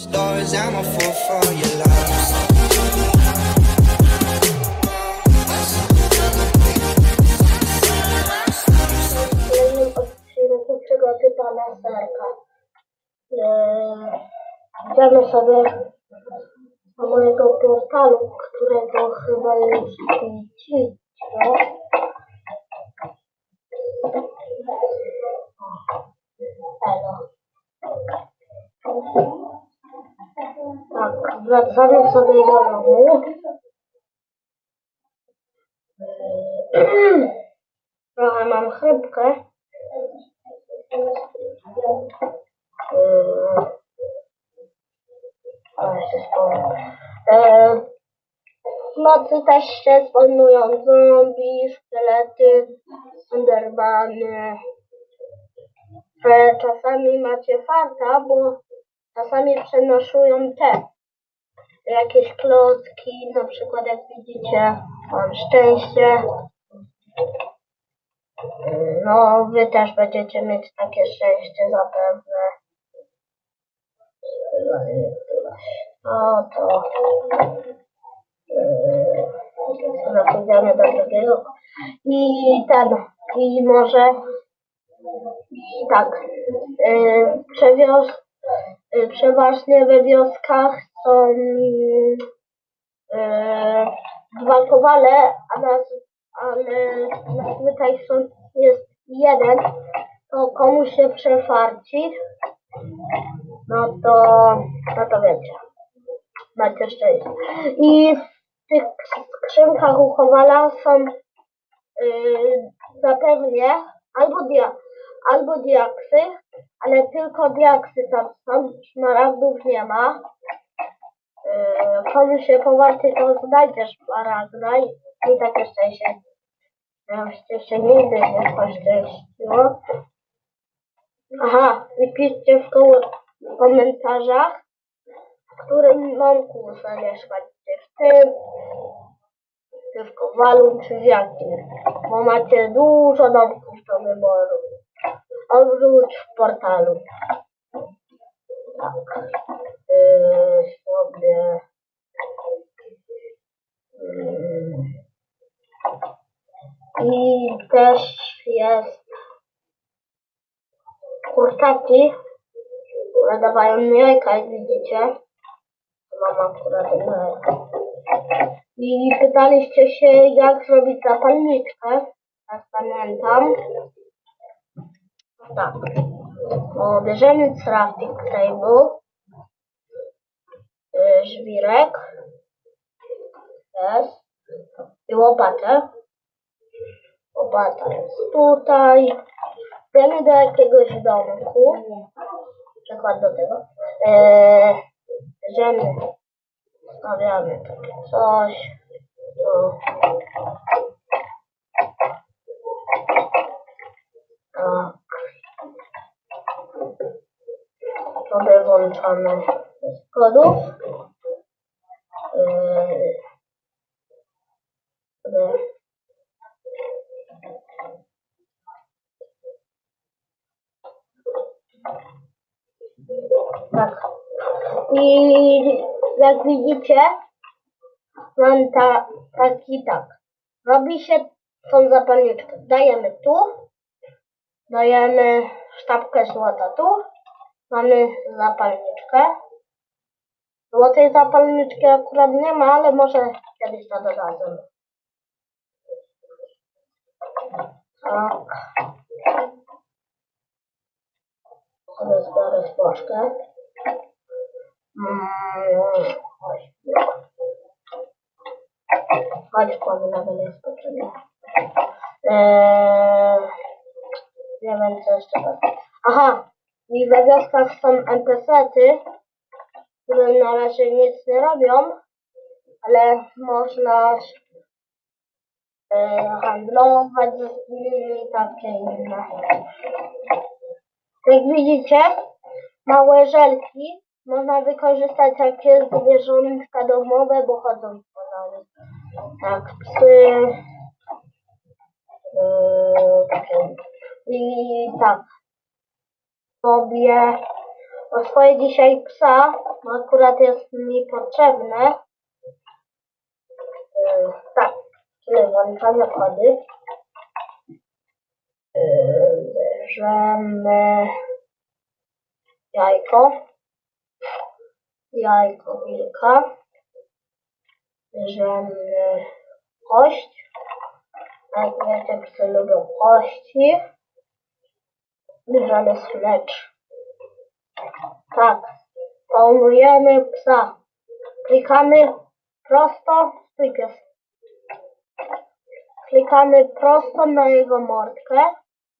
Stories, I'm a fool for your love. przygody pana Idziemy sobie do mojego portalu, którego chyba już widzicie. Elo. Wracamy sobie. Eee, Trochę mam chrypkę. Yy, ale się wspomnę. Yy, W nocy też się spawnują zombie, szkielety, endermany. Że czasami macie farta, bo czasami przenoszują te jakieś klocki, na przykład jak widzicie, mam szczęście. No, wy też będziecie mieć takie szczęście zapewne. No to yy, do drugiego. I ten, i może i tak, yy, yy, przeważnie we wioskach są dwa kowale, a nas, ale zazwyczaj są, jest jeden, to komuś się przefarci, no to, no to wiecie, macie szczęście. I w tych skrzynkach u kowala są yy, zapewnie albo, dia, albo diaksy, ale tylko diaksy tam są, szmaragdów nie ma. Yy, komu się powarty, to znajdzie szmaragda i, i takie szczęście. Żebyście się nigdy nie poszczęściło. Aha, wypiszcie w, koło, komentarzach, w którym domku zamieszkać. Czy w tym, czy w Kowalu, czy w jakim. Bo macie dużo domków do wyboru. Oprócz w portalu. Tak. I też jest kurczaki, które dawają mi jajka, jak widzicie. Mam akurat jajka. I pytaliście się, jak zrobić zapalniczkę. Jak pamiętam. Tak. O, bierzemy crafting table. Żwirek. Jest. I łopatę. Łopata jest tutaj. Idziemy do jakiegoś domku. Przykład do tego. Eee, bierzemy. Stawiamy takie coś. Tu. Tak. Sobie włączamy z kodów. Yy, sobie Tak. I jak widzicie, mam ta, taki tak. Robi się tą zapalniczkę. Dajemy tu, dajemy sztabkę złota tu, mamy zapalniczkę. Złotej zapalniczki akurat nie ma, ale może kiedyś to dodadzę. Tak. sobie zbiorę. Chodź, kładę na będę jest potrzebne. Eee, nie wiem, co jeszcze tak. Aha, i we wioskach są NPC-ty, które na razie nic nie robią, ale można e, handlować z nimi takie inne. Jak widzicie, małe żelki można wykorzystać takie zwierzątka domowe, bo chodzą po nami. Tak, psy. Yy. I tak. Sobie o swoje dzisiaj psa bo akurat jest mi potrzebne. Yy, tak, czyli włączamy kody. Yy, bierzemy jajko, jajko wilka, bierzemy kość, jak wiecie, psy lubią kości, bierzemy smycz. Tak, Pomujemy psa. Klikamy prosto, stój. Klikamy prosto na jego mordkę.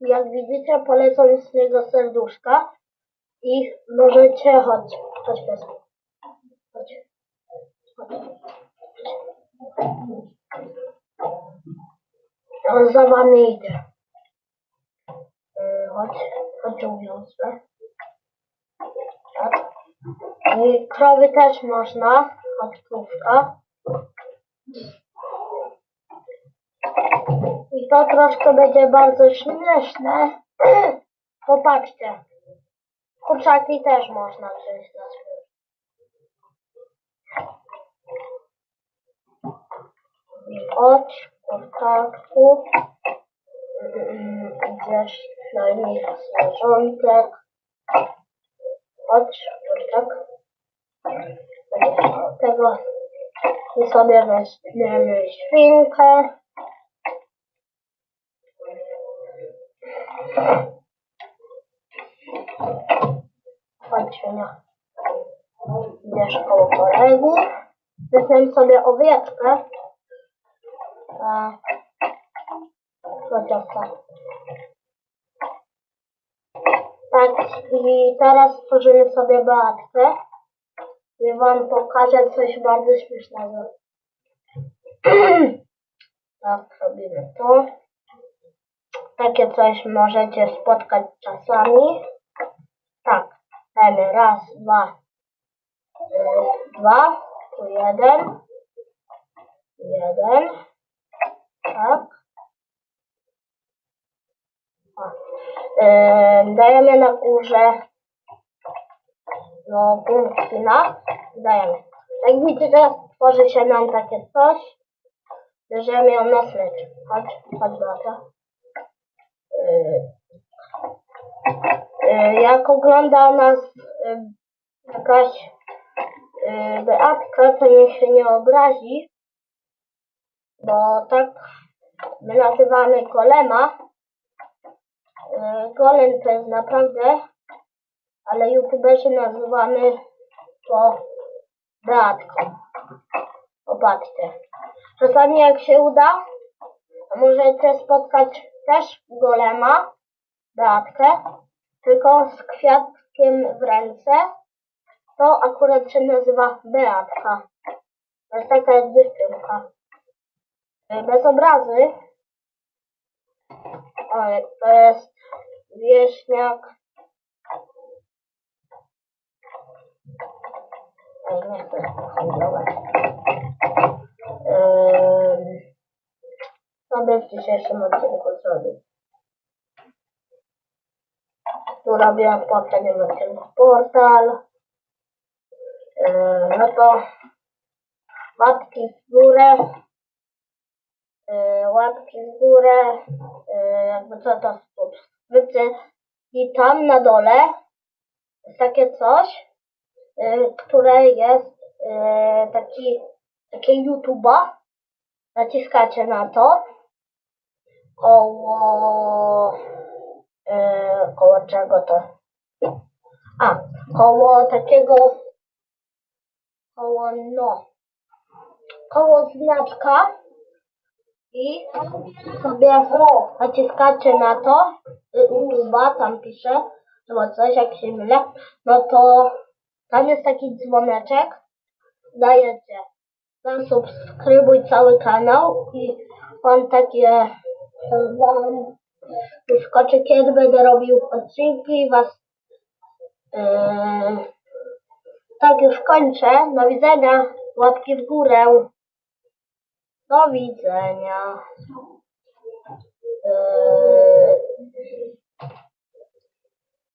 Jak widzicie, polecą z niego serduszka. I możecie, chodź, chodź pies. Chodź. Chodź. On za wami idzie. Yy, Chodź, chodź uwiązę. Tak. I krowy też można, od krówka. I to troszkę będzie bardzo śmieszne. Popatrzcie. Kurczaki też można wziąć na śmiech. Chodź, kurczaku. Mm, Gdzieś na nich zwierzątek. Chodź, kurczak. Od tego. I sobie weźmiemy świnkę. Chodź, świnia. Idziesz koło kolegów. Weźmiemy sobie owieczkę. Tak. Chociaż tak. Tak, i teraz stworzymy sobie Beatkę. I wam pokażę coś bardzo śmiesznego. tak, robimy to. Takie coś możecie spotkać czasami. Dajmy raz, dwa, dwa, tu jeden, jeden, tak. Yy, dajemy na górze no, punkt spina. Dajemy. Jak widzicie, tworzy się nam takie coś. Bierzemy ją na smycz. Chodź, chodź Beata. Yy, yy, jak ogląda nas yy, jakaś yy, Beatka, to niech się nie obrazi, bo tak my nazywamy golema. Golem to jest naprawdę, ale youtuberzy nazywamy to Beatką. Popatrzcie. Czasami jak się uda, możecie spotkać też golema, Beatkę, tylko z kwiatkiem w ręce. To akurat się nazywa Beatka. To jest taka dziewczynka. Bez obrazy. O, to jest wieśniak. Ej, nie chcę handlować. Yy, co by w dzisiejszym odcinku zrobić? Tu robię w poprzednim odcinku portal. Yy, no to łapki w górę. Yy, łapki w górę. Yy, jakby co to subskrypcje. I tam na dole jest takie coś, które jest taki, takie YouTube'a. Naciskacie na to. Koło, yy, koło czego to? A, koło takiego, koło no, koło znaczka i sobie naciskacie na to, YouTube'a, tam pisze, albo coś, jak się mylę, no to tam jest taki dzwoneczek, dajecie, zasubskrybuj cały kanał i wam takie, wyskoczy, kiedy będę robił odcinki was, yy, tak już kończę, do widzenia, łapki w górę. Do widzenia. Yy,